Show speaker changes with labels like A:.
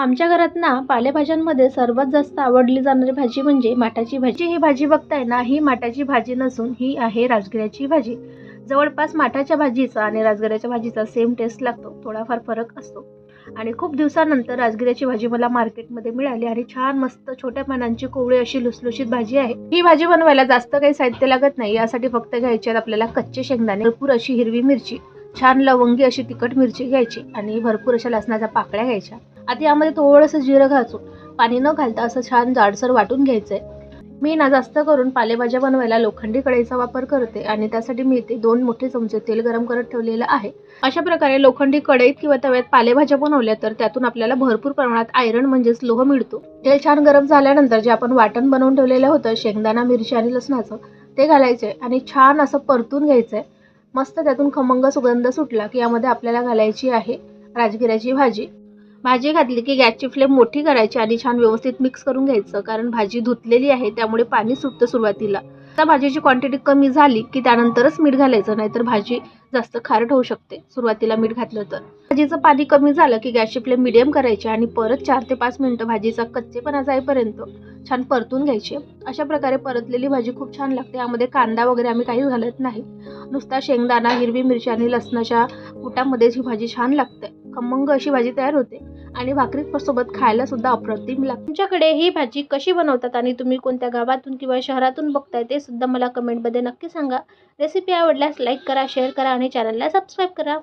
A: आमच्या घरात ना पालेभाज्यांमध्ये सर्वात जास्त आवडली जाणारी भाजी म्हणजे माठाची भाजी. ही भाजी बघताय ना ही माठाची भाजी नसून ही आहे राजगिऱ्याची भाजी. जवळपास माठाच्या भाजीचा आणि राजगिऱ्याच्या भाजीचा सेम टेस्ट लागतो थोडाफार फरक असतो. आणि खूप दिवसानंतर राजगिऱ्याची भाजी मला मार्केटमध्ये मिळाली आणि छान मस्त छोट्या पानांची कोवळी अशी लुसलुशीत भाजी आहे. ही भाजी बनवायला जास्त काही साहित्य लागत नाही यासाठी फक्त घ्यायचे आपल्याला कच्चे शेंगदाणे भरपूर अशी हिरवी मिरची. छान लवंगी अशी तिखट मिरची घ्यायची आणि भरपूर अशा लसणाच्या पाकळ्या घ्यायच्या. आता यामध्ये थोडंसं जिरं घासून पाणी न घालता असं छान जाडसर वाटून घ्यायचं आहे मी ना जास्त करून पालेभाज्या बनवायला लोखंडी कढईचा वापर करते आणि त्यासाठी मी इथे दोन मोठे चमचे तेल गरम करत ठेवलेलं आहे. अशा प्रकारे लोखंडी कढईत किंवा तव्यात पालेभाज्या बनवल्या तर त्यातून आपल्याला भरपूर प्रमाणात आयरन म्हणजेच लोह मिळतो. तेल छान गरम झाल्यानंतर जे आपण वाटण बनवून ठेवलेलं होतं शेंगदाणा मिरची आणि लसणाचं ते घालायचे आणि छान असं परतून घ्यायचं आहे मस्त त्यातून खमंग सुगंध सुटला की यामध्ये आपल्याला घालायची आहे राजगिऱ्याची भाजी. भाजी घातली की गॅसची फ्लेम मोठी करायची आणि छान व्यवस्थित मिक्स करून घ्यायचं. कारण भाजी धुतलेली आहे त्यामुळे पाणी सुटतं सुरुवातीला. त्या भाजीची क्वांटिटी कमी झाली की त्यानंतरच मीठ घालायचं नाहीतर भाजी जास्त खारट होऊ शकते. सुरुवातीला मीठ घातलं तर भाजीचं पाणी कमी झालं की गॅसची फ्लेम मिडियम करायची आणि परत चार ते पाच मिनिटं भाजीचा कच्चेपणा जाईपर्यंत छान परतून घ्यायची. अशा प्रकारे परतलेली भाजी खूप छान लागते. यामध्ये कांदा वगैरे आम्ही काही घालत नाही. नुसता शेंगदाणा हिरवी मिरची आणि लसणाच्या कुटामध्येच ही भाजी छान लागते. खमंग अशी भाजी तयार होते. आणि भाकरी सोबत खायला सुद्धा अप्रतिम लागते. तुमच्याकडे ही भाजी कशी बनवतात आणि तुम्ही कोणत्या गावातून किंवा शहरातून बघताय ते सुद्धा मला कमेंटमध्ये नक्की सांगा. रेसिपी आवडल्यास लाईक करा शेअर करा आणि चॅनलला सबस्क्राईब करा.